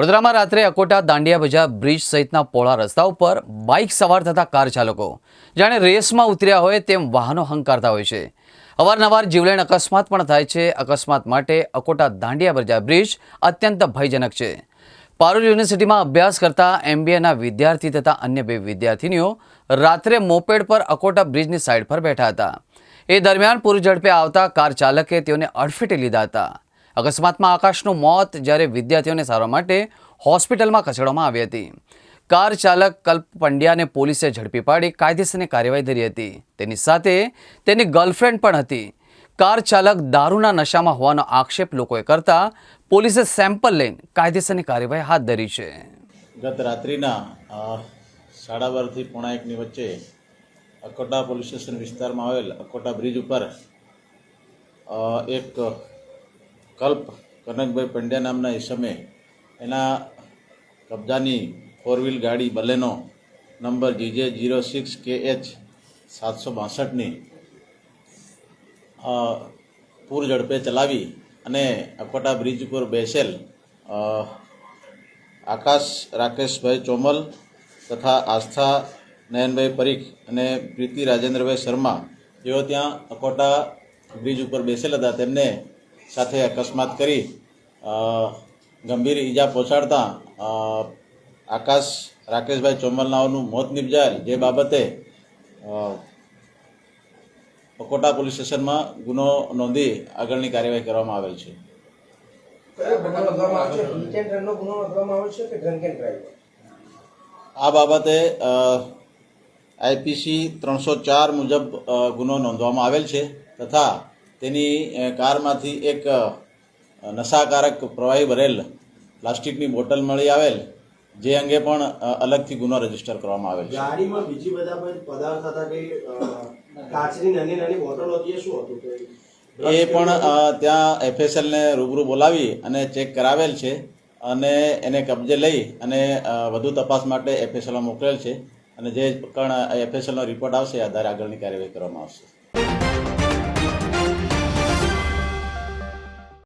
વડોદરામાં રાત્રે અકોટા દાંડિયા બજાર બ્રિજ સહિતના પોળા રસ્તા ઉપર બાઇક સવાર થતા કાર ચાલકો, જાણે રેસમાં ઉતર્યા હોય તેમ વાહનો હંકારતા હોય છે. અવારનવાર જીવલેણ અકસ્માત પણ થાય છે. અકસ્માત માટે અકોટા દાંડિયા બજાર બ્રિજ અત્યંત ભયજનક છે. પારૂલ યુનિવર્સિટીમાં અભ્યાસ કરતા એમબીએના વિદ્યાર્થી તથા અન્ય બે વિદ્યાર્થીનીઓ રાત્રે મોપેડ પર અકોટા બ્રિજની સાઇડ પર બેઠા હતા. એ દરમિયાન પૂર ઝડપે આવતા કાર ચાલકે તેઓને અડફેટે લીધા હતા. અકસ્માતમાં આકાશનું મોત જ્યારે વિદ્યાર્થીઓને સારવાર માટે હોસ્પિટલમાં ખસેડવામાં આવી હતી. કાર ચાલક કલ્પ પંડ્યાને પોલીસે ઝડપી પાડી કાયદેસરની કાર્યવાહી ધરી હતી. તેની સાથે તેની ગર્લફ્રેન્ડ પણ હતી. કાર ચાલક દારૂના નશામાં હોવાનો આક્ષેપ લોકોએ કરતા પોલીસે સેમ્પલ લઈને કાયદેસરની કાર્યવાહી હાથ ધરી છે. ગત રાત્રિના સાડા બારથી પોણા એકની વચ્ચે અકોટા પોલીસ સ્ટેશન વિસ્તારમાં આવેલ અકોટા બ્રિજ ઉપર એક કલ્પ કનકભાઈ પંડ્યા નામના ઇસમે એના કબજાની ફોર વ્હીલ ગાડી Baleno number GJ zero six K H સાતસો બાસઠની પૂર ઝડપે ચલાવી અને અકોટા બ્રિજ ઉપર બેસેલ આકાશ રાકેશભાઈ ચોમલ તથા આસ્થા નયનભાઈ પરીખ અને પ્રીતિ રાજેન્દ્રભાઈ શર્મા, જેઓ ત્યાં અકોટા બ્રિજ ઉપર બેસેલ હતા. તેમને સાથે અકસ્માત કરી ગંભીર ઈજા પહોંચાડતા આકાશ રાકેશભાઈ ચોમલ નાઓનું મોત નિપજાયેલ. જે બાબતે પકોટા અકોટા પોલીસ સ્ટેશનમાં ગુનો નોંધી આગળની કાર્યવાહી કરવામાં આવેલ છે. આ બાબતે આઈપીસી ત્રણસો ચાર મુજબ ગુનો નોંધવામાં આવેલ છે તથા તેની કારમાંથી એક નશાકારક પ્રવાહી ભરેલ પ્લાસ્ટિકની બોટલ મળી આવેલ જે અંગે પણ અલગથી ગુનો રજિસ્ટર કરવામાં આવેલ છે. ગાડીમાં બીજી બધા પદાર્થ હતા કે કાચની નાની નાની બોટલ હતી એ શું હતું એ પણ ત્યાં એફએસએલને રૂબરૂ બોલાવી અને ચેક કરાવેલ છે અને એને કબજે લઈ અને વધુ તપાસ માટે એફએસએલમાં મોકલેલ છે અને જે પણ એફએસએલનો રિપોર્ટ આવશે એ આધારે આગળની કાર્યવાહી કરવામાં આવશે.